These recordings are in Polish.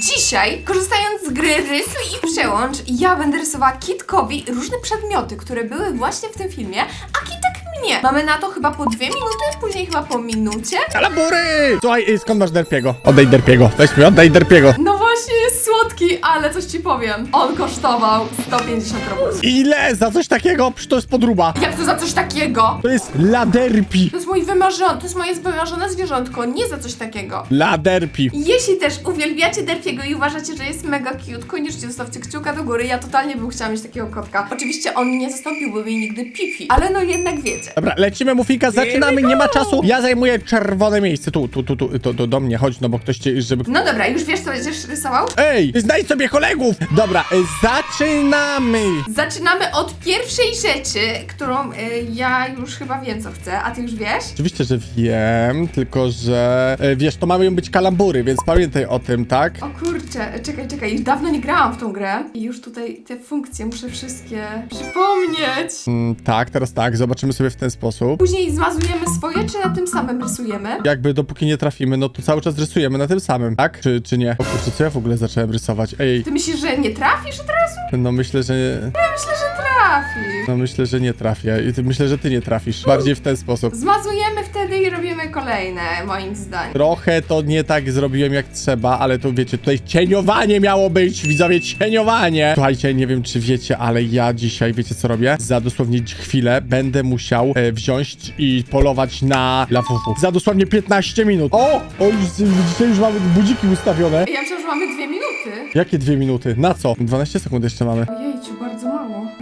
Dzisiaj, korzystając z gry Rysuj i Przełącz, ja będę rysowała Kitkowi różne przedmioty, które były właśnie w tym filmie, a Kitek mnie. Mamy na to chyba po dwie minuty, później chyba po minucie. Kalabury! Słuchaj, y, skąd masz Derpiego? Oddaj Derpiego. Weź mi, oddaj Derpiego. No właśnie jest słodki, ale coś ci powiem. On kosztował 150 robotów. Ile za coś takiego? Przecież to jest podruba. Jak to za coś takiego? To jest laderpi. To jest mój wymarzony, to jest moje wymarzone zwierzątko, nie za coś takiego. Laderpi. Jeśli też uwielbiacie Derpiego i uważacie, że jest mega cute, koniecznie zostawcie kciuka do góry. Ja totalnie bym chciała mieć takiego kotka. Oczywiście on nie zastąpiłby mi nigdy Pifi, ale no jednak wiecie. Dobra, lecimy, Mufika, zaczynamy, nie ma czasu. Ja zajmuję czerwone miejsce. Tu, tu, tu, tu, to, to do mnie chodź, no bo ktoś cię, żeby... No dobra, już wiesz co będziesz rysował? Ej, znajdź sobie kolegów! Dobra, y, zaczynamy! Zaczynamy od pierwszej rzeczy, którą y, ja już chyba wiem co chcę, a ty już wiesz? Oczywiście, że wiem, tylko że y, wiesz, to mają być kalambury, więc pamiętaj o tym, tak? O kurczę, czekaj, czekaj, już dawno nie grałam w tą grę i już tutaj te funkcje muszę wszystkie przypomnieć. Mm, tak, teraz tak, zobaczymy sobie w ten sposób. Później zmazujemy swoje, czy na tym samym rysujemy? Jakby dopóki nie trafimy, no to cały czas rysujemy na tym samym, tak? Czy, czy nie? O kurczę, co ja w ogóle zacząłem rysować? Ej, Ty myślisz, że nie trafisz od razu? no myślę, że... Ja myślę, że trafisz. No myślę, że nie trafię. I ty- myślę, że ty nie trafisz. Bardziej w ten sposób. Zmazujemy i robimy kolejne, moim zdaniem. Trochę to nie tak zrobiłem jak trzeba, ale to wiecie, tutaj cieniowanie miało być, widzowie, cieniowanie! Słuchajcie, nie wiem czy wiecie, ale ja dzisiaj, wiecie co robię? Za dosłownie chwilę będę musiał e, wziąć i polować na lawufu. Za dosłownie 15 minut. O! O, już, widzicie, już mamy budziki ustawione. Ja myślałam, że mamy dwie minuty. Jakie dwie minuty? Na co? 12 sekund jeszcze mamy. Ojejciu,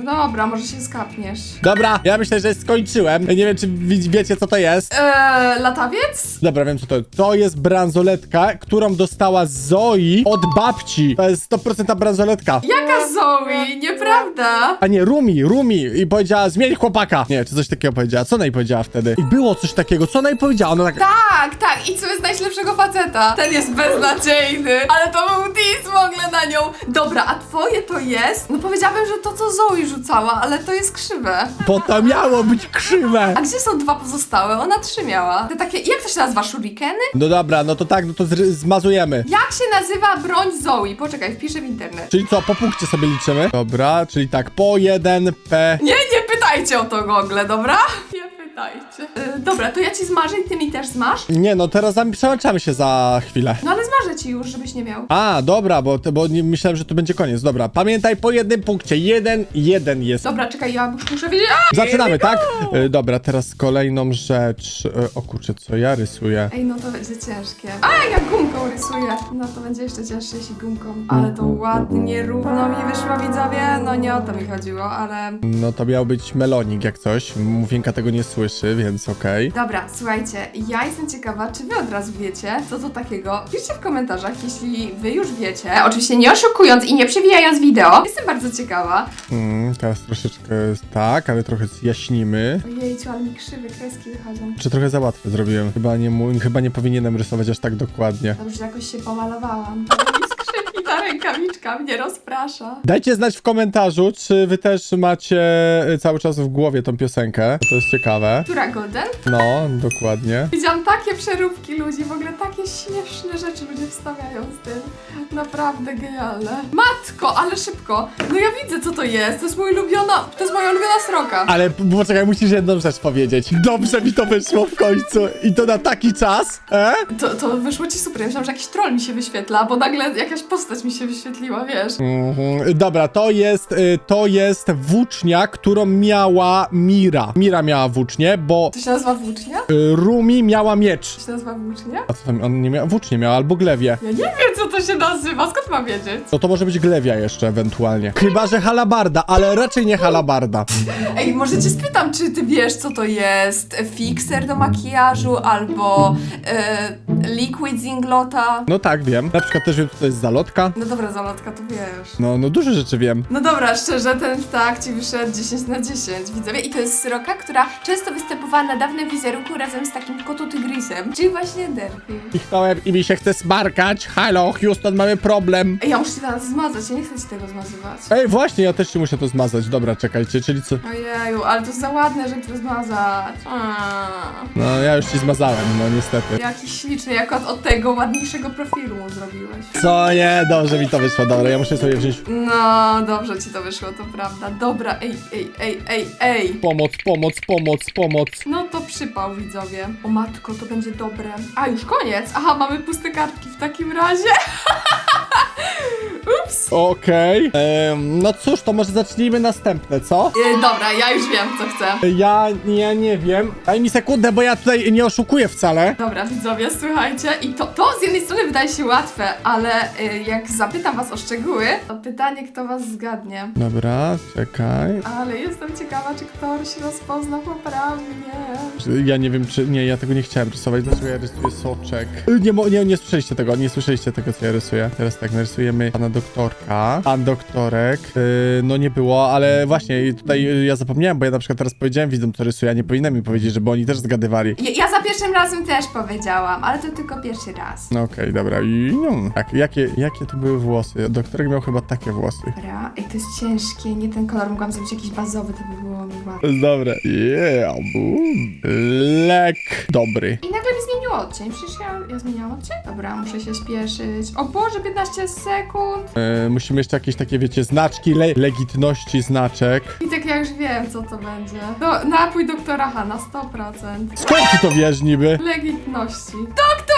Dobra, może się skapniesz. Dobra, ja myślę, że skończyłem. Nie wiem, czy wi- wiecie, co to jest. Eee, latawiec? Dobra, wiem co to jest. To jest bransoletka, którą dostała Zoe od babci. To jest 100% bransoletka. Jaka Zoe? Nieprawda. A nie, Rumi, Rumi. I powiedziała, zmień chłopaka. Nie, czy coś takiego powiedziała. Co Naj powiedziała wtedy? I było coś takiego. Co Naj powiedziała? Ona tak... Tak, tak. I co jest najlepszego faceta? Ten jest beznadziejny. Ale to był diss w ogóle na nią. Dobra, a twoje to jest? No powiedziałabym, że to co Zoe rzucała, ale to jest krzywe. Bo to miało być krzywe. A gdzie są dwa pozostałe? Ona trzy miała. Te takie, jak to się nazywa? Shurikeny? No dobra, no to tak, no to zry- zmazujemy. Jak się nazywa broń Zoe? Poczekaj, wpiszę w internet. Czyli co, po punkcie sobie liczymy? Dobra, czyli tak, po 1 P. Nie, nie pytajcie o to Google, dobra? Nie pytajcie. Yy, dobra, to ja ci zmarzę i ty mi też zmasz? Nie, no teraz zam- przełączamy się za chwilę. No ale zmarzę ci już, żebyś nie miał. A, dobra, bo, bo nie, myślałem, że to będzie koniec. Dobra, pamiętaj po jednym punkcie. Jeden, jeden jest. Dobra, czekaj, ja już muszę wiedzieć. A! Zaczynamy, tak? E, dobra, teraz kolejną rzecz. E, o kurczę, co ja rysuję? Ej, no to będzie ciężkie. A, ja gumką rysuję. No to będzie jeszcze cięższe, jeśli gumką. Ale to ładnie, równo mi wyszło, widzowie. No nie o to mi chodziło, ale... No to miał być melonik jak coś. Mówienka tego nie słyszy, więc okej. Dobra, słuchajcie, ja jestem ciekawa, czy wy od razu wiecie, co to takiego. Piszcie w komentarzach, jeśli wy już wiecie. Oczywiście nie oszukując i nie przewijając wideo. Jestem bardzo ciekawa. Mm, teraz troszeczkę tak, ale trochę zjaśnimy. Ojejciu, ale mi krzywe kreski wychodzą. Czy trochę za łatwe zrobiłem? Chyba nie, mu- chyba nie powinienem rysować aż tak dokładnie. Dobrze, że jakoś się pomalowałam. Ta rękawiczka mnie rozprasza. Dajcie znać w komentarzu, czy wy też macie e, cały czas w głowie tą piosenkę. To jest ciekawe. Która Golden? No, dokładnie. Widziałam takie przeróbki ludzi, w ogóle takie śmieszne rzeczy ludzie wstawiają z tym. Naprawdę genialne. Matko, ale szybko. No ja widzę co to jest. To jest mój ulubiona, to jest moja ulubiona sroka. Ale p- poczekaj, musisz jedną rzecz powiedzieć. Dobrze mi to wyszło w końcu. I to na taki czas, e? To, to wyszło ci super. Ja myślałam, że jakiś troll mi się wyświetla, bo nagle jakaś postać mi się wyświetliła, wiesz. Mhm. Dobra, to jest, y, to jest włócznia, którą miała Mira. Mira miała włócznię, bo To się nazywa włócznia? y, Rumi miała miecz. To się nazywa włócznia? A co tam, on nie miał? Włócznie miała, albo glewie. Ja nie wiem co to się nazywa, skąd mam wiedzieć? No to może być glewia jeszcze ewentualnie. Chyba, że halabarda, ale raczej nie halabarda. Ej, może cię spytam, czy ty wiesz, co to jest fixer do makijażu albo e, liquid zinglota? No tak, wiem. Na przykład też wiem, co to jest zalotka. No dobra, zalotka, to wiesz. No, no dużo rzeczy wiem. No dobra, szczerze, ten ptak ci wyszedł 10 na 10, widzowie. I to jest sroka, która często występowała na dawnym wizerunku razem z takim kototygrisem, czyli właśnie Derpy. Kichnąłem i mi się chce smarkać. Halo, Houston, mamy problem. Ej, ja muszę ci teraz zmazać, ja nie chcę ci tego zmazywać. Ej, właśnie, ja też ci muszę to zmazać. Dobra, czekajcie, czyli co? Ojeju, ale to za ładne, żeby to zmazać. Aaa. No, ja już ci zmazałem, no niestety. Jaki śliczny jak od, od tego ładniejszego profilu mu zrobiłeś. Co nie? Dobrze mi to wyszło, dobra, ja muszę sobie wziąć No, dobrze ci to wyszło, to prawda. Dobra, ej, ej, ej, ej, ej. pomoc, pomoc, pomoc, pomoc. No to przypał, widzowie. O matko, to będzie dobre. A, już koniec. Aha, mamy puste kartki w takim razie. Ups. Okej. Em, No cóż, to może zacznijmy następne, co? E, dobra, ja już wiem, co chcę. Ja, ja nie wiem. Daj mi sekundę, bo ja tutaj nie oszukuję wcale. Dobra, widzowie, słuchajcie. I to, to z jednej strony wydaje się łatwe, ale y, jak zapytam was o szczegóły, to pytanie, kto was zgadnie. Dobra, czekaj. Ale jestem ciekawa, czy ktoś rozpozna poprawnie. Ja nie wiem, czy... Nie, ja tego nie chciałem rysować. Dlaczego ja rysuję soczek? Y, Nie, mo- nie, nie słyszeliście tego, nie słyszeliście tego, co ja rysuję. Teraz tak, narysujemy pana doktorka. Pan doktorek. Yy, no nie było, ale właśnie tutaj ja zapomniałem, bo ja na przykład teraz powiedziałem widzom, co rysuję, a nie powinienem mi powiedzieć, żeby oni też zgadywali. Ja, ja za pierwszym razem też powiedziałam, ale to tylko pierwszy raz. No okej, dobra. I no, tak, jakie, jakie to były włosy? Doktorek miał chyba takie włosy. Dobra, ej, to jest ciężkie, nie ten kolor, mogłam zrobić jakiś bazowy, to by było mi łatwe. Dobre. Yeah, boom. Lek. Dobry. I nagle mi zmieniło odcień, przecież ja, ja zmieniałam odcień? Dobra, muszę się śpieszyć. O Boże, 15 sekund! E, musimy jeszcze jakieś takie, wiecie, znaczki le legitności znaczek. I tak ja już wiem, co to będzie. To napój doktora Hanna, 100%. Skąd ty to wiesz niby? Legitności. Doktor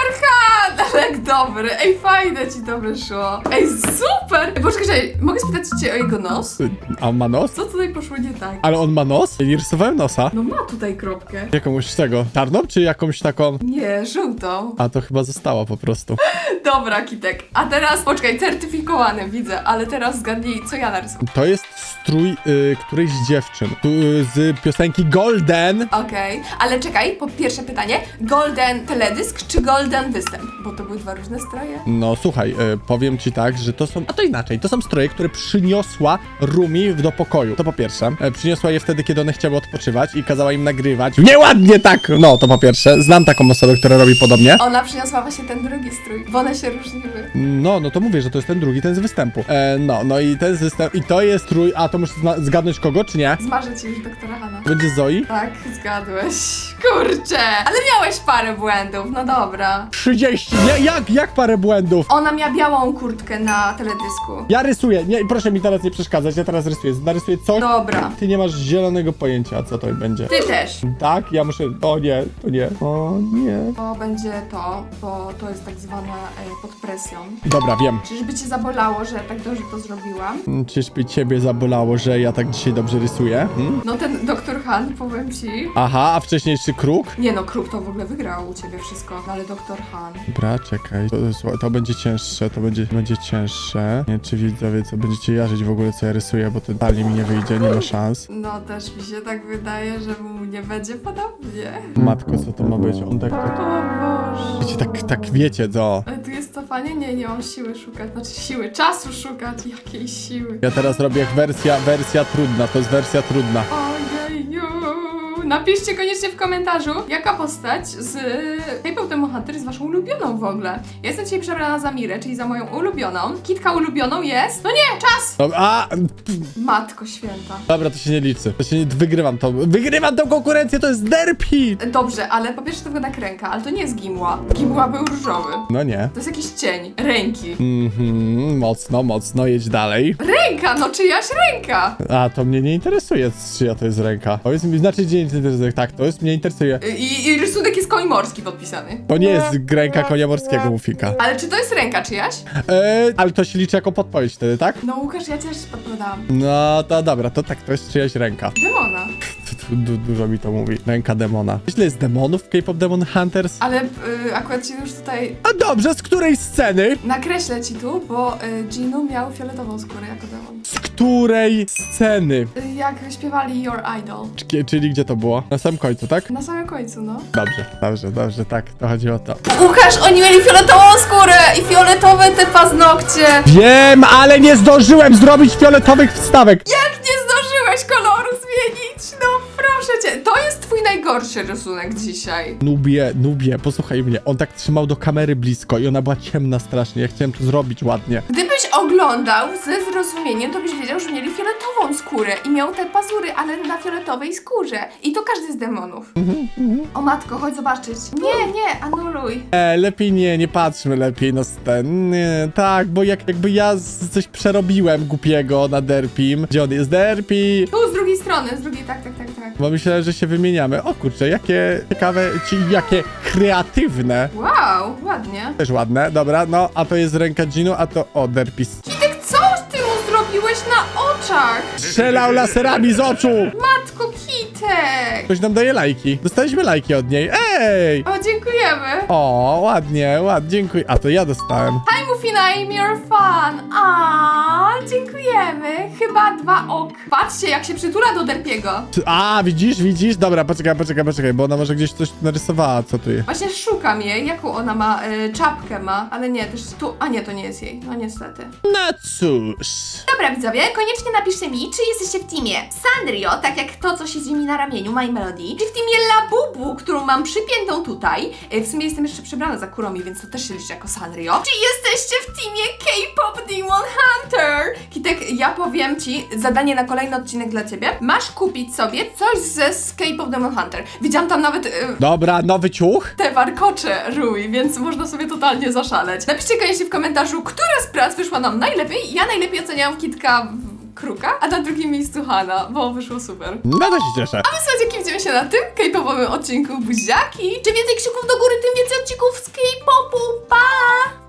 Han! Lek dobry. Ej, fajne ci to wyszło. Ej, super! Poczekaj, mogę spytać cię o jego nos? A on ma nos? Co tutaj poszło nie tak? Ale on ma nos? Ja nie rysowałem nosa. No ma tutaj kropkę. Jakąś z tego, czarną czy jakąś taką? Nie, żółtą. A to chyba została po prostu. Dobra, Kitek. A teraz, poczekaj, certyfikowany widzę, ale teraz zgadnij, co ja narysowałam. To jest strój y, którejś z dziewczyn. Tu, y, z piosenki Golden. Okej, ale czekaj, po pierwsze pytanie. Golden teledysk czy Golden występ? Bo to były dwa różne stroje. No słuchaj, y, powiem ci tak, że to są. A to inaczej. To są stroje, które przyniosła Rumi do pokoju. To po pierwsze. E, przyniosła je wtedy, kiedy one chciały odpoczywać i kazała im nagrywać. Nieładnie tak! No to po pierwsze. Znam taką osobę, która robi podobnie. Ona przyniosła właśnie ten drugi strój, bo one się różniły. No, no to mówię, że to jest ten drugi, ten z występu. E, no, no i ten występ. I to jest trój. A to muszę zna- zgadnąć kogo, czy nie? Zmarzę ci już doktora Hanna. Będzie Zoi? Tak, zgadłeś. Kurczę, ale miałeś parę błędów, no dobra. 30. Nie, jak, jak parę błędów? Ona miała białą kurtkę na teledysku. Ja rysuję. Nie, proszę mi teraz nie przeszkadzać. Ja teraz rysuję. Narysuję coś. Dobra. Ty nie masz zielonego pojęcia, co to będzie. Ty też. Tak? Ja muszę. O nie, to nie. O nie. To będzie to, bo to jest tak zwane e, pod presją. Dobra, wiem. Czyżby cię zabolało, że tak dobrze to zrobiłam? Mm, Czyżby ciebie zabolało, że ja tak dzisiaj dobrze rysuję? Hmm? No ten doktor Han, powiem ci. Aha, a wcześniejszy kruk? Nie no, Kruk to w ogóle wygrał u ciebie wszystko, no ale doktor Han. Dobra, czekaj. To, to będzie cięższe, to będzie, będzie cięższe. Nie wiem, czy widzowie, co będziecie jarzyć w ogóle, co ja rysuję, bo to totalnie mi nie wyjdzie, nie ma szans. No też mi się tak wydaje, że mu nie będzie podobnie. Matko, co to ma być? On tak, O tak Boże. wiecie, tak, tak wiecie, co? Ale tu jest cofanie? Nie, nie mam siły szukać. Znaczy siły, czasu szukać. Jakiej siły? Ja teraz robię jak wersja, wersja trudna, to jest wersja trudna. Ojeju. Napiszcie koniecznie w komentarzu, jaka postać z Paper Demon Hunter jest waszą ulubioną w ogóle. Ja jestem dzisiaj przebrana za Mirę, czyli za moją ulubioną. Kitka ulubioną jest... No nie, czas! Dobra, a, Matko święta. dobra, to się nie liczy. To się nie, wygrywam to. Wygrywam tą konkurencję, to jest derpy! Dobrze, ale po pierwsze to wygląda jak ręka, ale to nie jest gimła. Gimła był różowy. No nie. To jest jakiś cień ręki. Mhm, mocno, mocno, jedź dalej. Ręka, no czyjaś ręka! A, to mnie nie interesuje, czyja to jest ręka. Powiedz mi, znaczy, gdzie nie interesuje. Tak, to jest, mnie interesuje. I, I rysunek jest koń morski podpisany. To nie jest ręka konia morskiego, Mufika. Ale czy to jest ręka czyjaś? E, ale to się liczy jako podpowiedź wtedy, tak? No Łukasz, ja też podpowiadałam. No to dobra, to tak, to jest czyjaś ręka. Demona. Du, du, dużo mi to mówi. Ręka demona. Ile jest demonów w K-pop Demon Hunters? Ale y, akurat ci już tutaj A dobrze, z której sceny? nakreślę ci tu, bo y, Ginu miał fioletową skórę jako demon. Z której sceny? Y, jak śpiewali Your Idol. Czy- Czyli gdzie to było? Na samym końcu, tak? Na samym końcu, no. Dobrze, dobrze, dobrze, tak, to chodzi o to. Łukasz, oni mieli fioletową skórę i fioletowe te paznokcie. Wiem, ale nie zdążyłem zrobić fioletowych wstawek. Jak nie najgorszy rysunek dzisiaj. Nubie, Nubie, posłuchaj mnie. On tak trzymał do kamery blisko i ona była ciemna strasznie. Ja chciałem to zrobić ładnie. Gdybyś oglądał ze zrozumieniem, to byś wiedział, że mieli fioletową skórę i miał te pazury, ale na fioletowej skórze. I to każdy z demonów. O matko, chodź zobaczyć. Nie, nie, anuluj. E, lepiej nie, nie patrzmy lepiej na ten. Nie, tak, bo jak, jakby ja z- coś przerobiłem głupiego na Derpim. Gdzie on jest? Derpi! Tu, strony, z drugiej, tak, tak, tak, tak. Bo myślałem, że się wymieniamy. O kurczę, jakie ciekawe, ci jakie kreatywne. Wow, ładnie. Też ładne, dobra, no, a to jest ręka Ginu, a to, o, Derpis. Kitek, co ty mu zrobiłeś na oczach? Strzelał laserami z oczu! Matko, Kitek! Ktoś nam daje lajki. Dostaliśmy lajki od niej. Ej! O, dziękujemy. O, ładnie, ładnie, dziękuję. A to ja dostałem. Mufina, I'm your fan. A, dziękujemy. Chyba dwa ok. Patrzcie, jak się przytula do Derpiego. A, widzisz, widzisz? Dobra, poczekaj, poczekaj, poczekaj, bo ona może gdzieś coś narysowała, co tu jest. Właśnie szukam jej, jaką ona ma, y, czapkę ma, ale nie, też tu, a nie, to nie jest jej, no niestety. No cóż. Dobra widzowie, koniecznie napiszcie mi, czy jesteście w teamie Sandrio, tak jak to, co siedzi mi na ramieniu, My Melody, czy w teamie Labubu, którą mam przypiętą tutaj. E, W sumie jestem jeszcze przebrana za Kuromi, więc to też się liczy jako Sandrio. Czy jesteście w teamie K-Pop Demon Hunter? Kitek, ja powiem ci, zadanie na kolejny odcinek dla ciebie. Masz kupić sobie coś ze z K-Pop Demon Hunter. Widziałam tam nawet... y, Dobra, nowy ciuch? te warkocze Rui, więc można sobie totalnie zaszaleć. Napiszcie koniecznie w komentarzu, która z prac wyszła nam najlepiej. Ja najlepiej oceniałam Kitka Kruka, a na drugim miejscu Hanna, bo wyszło super. No to się cieszę. A my słuchajcie, widzimy się na tym K-popowym odcinku Buziaki. Czym więcej krzyków do góry, tym więcej odcinków z K-popu. Pa!